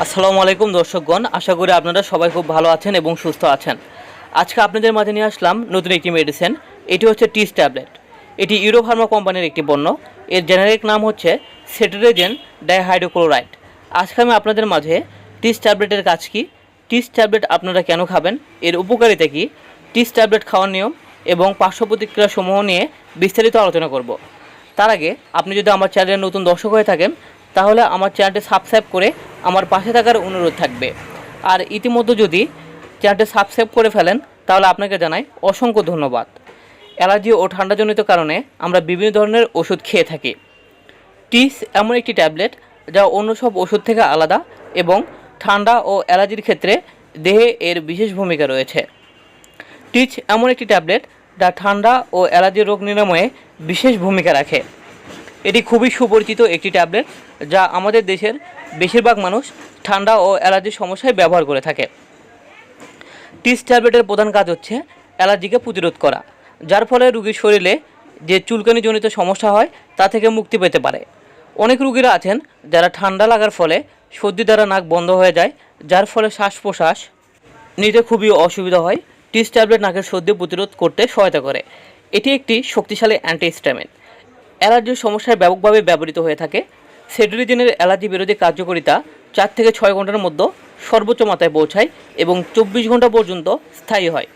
আসসালামু আলাইকুম দর্শকগণ, আশা করি আপনারা সবাই খুব ভালো আছেন এবং সুস্থ আছেন। আজকে আপনাদের মাঝে নিয়ে আসলাম নতুন একটি মেডিসিন এটি হচ্ছে টিস ট্যাবলেট। এটি ইউরোফার্মা কোম্পানির একটি পণ্য। এর জেনারিক নাম হচ্ছে সেটেরেজেন ডাইহাইড্রোক্লোরাইড। আজকে আমি আপনাদের মাঝে টিস ট্যাবলেটের কাজ কি, টিস ট্যাবলেট আপনারা কেন খাবেন, এর উপকারিতা কী, টিস ট্যাবলেট খাওয়ার নিয়ম এবং পার্শ্ব প্রতিক্রিয়া সমূহ নিয়ে বিস্তারিত আলোচনা করব। তার আগে আপনি যদি আমার চ্যানেলের নতুন দর্শক হয়ে থাকেন, তাহলে আমার চ্যানেলটি সাবস্ক্রাইব করে আমার পাশে থাকার অনুরোধ থাকবে। আর ইতিমধ্যে যদি চ্যানেলটি সাবস্ক্রাইব করে ফেলেন, তাহলে আপনাকে জানাই অসংখ্য ধন্যবাদ। অ্যালার্জি ও ঠান্ডাজনিত কারণে আমরা বিভিন্ন ধরনের ওষুধ খেয়ে থাকি। টিস এমন একটি ট্যাবলেট, যা অন্য সব ওষুধ থেকে আলাদা এবং ঠান্ডা ও অ্যালার্জির ক্ষেত্রে দেহে এর বিশেষ ভূমিকা রয়েছে। টিচ এমন একটি ট্যাবলেট, যা ঠান্ডা ও অ্যালার্জি রোগ নিরাময়ে বিশেষ ভূমিকা রাখে। এটি খুবই সুপরিচিত একটি ট্যাবলেট যা আমাদের দেশের বেশিরভাগ মানুষ ঠান্ডা ও অ্যালার্জির সমস্যায় ব্যবহার করে থাকে। টিস ট্যাবলেটের প্রধান কাজ হচ্ছে অ্যালার্জিকে প্রতিরোধ করা, যার ফলে রুগীর শরীরে যে চুলকানিজনিত সমস্যা হয় তা থেকে মুক্তি পেতে পারে। অনেক রুগীরা আছেন যারা ঠান্ডা লাগার ফলে সর্দি দ্বারা নাক বন্ধ হয়ে যায়, যার ফলে শ্বাস প্রশ্বাস নিতে খুবই অসুবিধা হয়। টিস ট্যাবলেট নাকের সর্দি প্রতিরোধ করতে সহায়তা করে। এটি একটি শক্তিশালী অ্যান্টিহিস্টামিন অ্যালার্জির সমস্যায় ব্যাপকভাবে ব্যবহৃত হয়ে থাকে। সেড্রিজেনের অ্যালার্জি বিরোধী কার্যকারিতা চার থেকে ছয় ঘণ্টার মধ্যে সর্বোচ্চ মাত্রায় পৌঁছায় এবং চব্বিশ ঘণ্টা পর্যন্ত স্থায়ী হয়।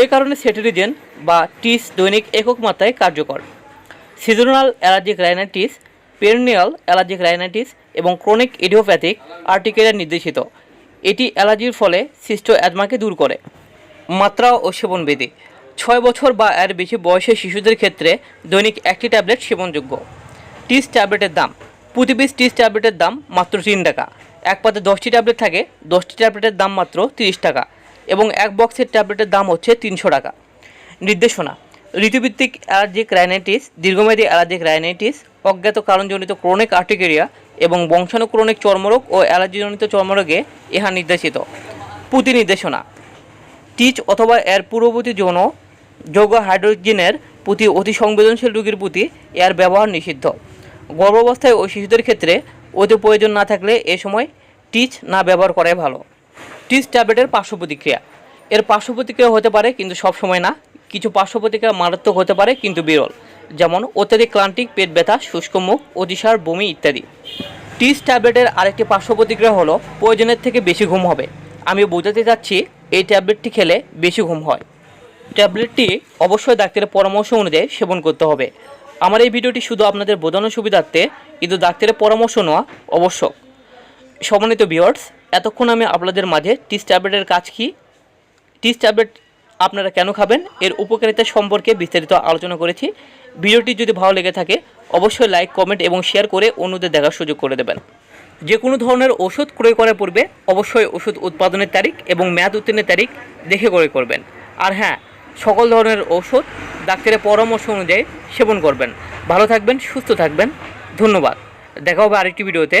এই কারণে সেটেরিজেন বা টিস দৈনিক একক মাত্রায় কার্যকর। Seasonal allergic rhinitis, perennial allergic rhinitis এবং ক্রনিক ইডিওপ্যাথিক আর্টিকেরিয়া নির্দেশিত। এটি অ্যালার্জির ফলে সৃষ্ট অ্যাজমাকে দূর করে। মাত্রা ও সেবনবিধি। ছয় বছর বা এর বেশি বয়সের শিশুদের ক্ষেত্রে দৈনিক একটি ট্যাবলেট সেবনযোগ্য। টিস ট্যাবলেটের দাম, প্রতি পিস টিস ট্যাবলেটের দাম মাত্র তিন টাকা। এক পাতে দশটি ট্যাবলেট থাকে, দশটি ট্যাবলেটের দাম মাত্র তিরিশ টাকা এবং এক বক্সের ট্যাবলেটের দাম হচ্ছে তিনশো টাকা। নির্দেশনা, ঋতুভিত্তিক অ্যালার্জিক রাইনাইটিস, দীর্ঘমেয়াদী অ্যালার্জিক রাইনাইটিস, অজ্ঞাত কারণজনিত ক্রনিক আর্টিকেরিয়া এবং বংশাণুক্রনিক চর্মরোগ ও অ্যালার্জিজনিত চর্মরোগে ইহা নির্দেশিত। পুঁতি নির্দেশনা টিচ অথবা এর পূর্ববর্তী যৌন যৌগ হাইড্রোজেনের প্রতি অতি সংবেদনশীল রোগীর প্রতি এর ব্যবহার নিষিদ্ধ। গর্ভাবস্থায় ও শিশুদের ক্ষেত্রে অতি প্রয়োজন না থাকলে এ সময় টিচ না ব্যবহার করাই ভালো। টিচ ট্যাবলেটের পার্শ্ব প্রতিক্রিয়া। এর পার্শ্ব প্রতিক্রিয়া হতে পারে কিন্তু সব সময় না। কিছু পার্শ্ব প্রতিক্রিয়া মারাত্মক হতে পারে কিন্তু বিরল। যেমন অত্যাধিক ক্লান্তিক, পেট ব্যথা, শুষ্ক মুখ, অতিসার, বমি ইত্যাদি। টিস ট্যাবলেটের আরেকটি পার্শ্ব প্রতিক্রিয়া হলো, প্রয়োজনের থেকে বেশি ঘুম হবে। আমি বোঝাতে চাচ্ছি, এই ট্যাবলেটটি খেলে বেশি ঘুম হয়। ট্যাবলেটটি অবশ্যই ডাক্তারের পরামর্শ অনুযায়ী সেবন করতে হবে। আমার এই ভিডিওটি শুধু আপনাদের বোঝানোর সুবিধার্থে, কিন্তু ডাক্তারের পরামর্শ নেওয়া আবশ্যক। সমন্বিত ভিওয়ার্স এতক্ষণ আমি আপনাদের মাঝে টিস ট্যাবলেটের কাজ কী, টিস ট্যাবলেট আপনারা কেন খাবেন, এর উপকারিতা সম্পর্কে বিস্তারিত আলোচনা করেছি। ভিডিওটি যদি ভালো লেগে থাকে, অবশ্যই লাইক, কমেন্ট এবং শেয়ার করে অন্যদের দেখার সুযোগ করে দেবেন। যে কোনো ধরনের ওষুধ ক্রয় করার পূর্বে অবশ্যই ওষুধ উৎপাদনের তারিখ এবং মেয়াদ উত্তীর্ণের তারিখ দেখে ক্রয় করবেন। আর হ্যাঁ সকল ধরনের ওষুধ ডাক্তারের পরামর্শ অনুযায়ী সেবন করবেন। ভালো থাকবেন, সুস্থ থাকবেন। ধন্যবাদ। দেখা হবে আরেকটি ভিডিওতে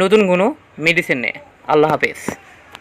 নতুন কোনো মেডিসিন নিয়ে। আল্লাহ হাফেজ।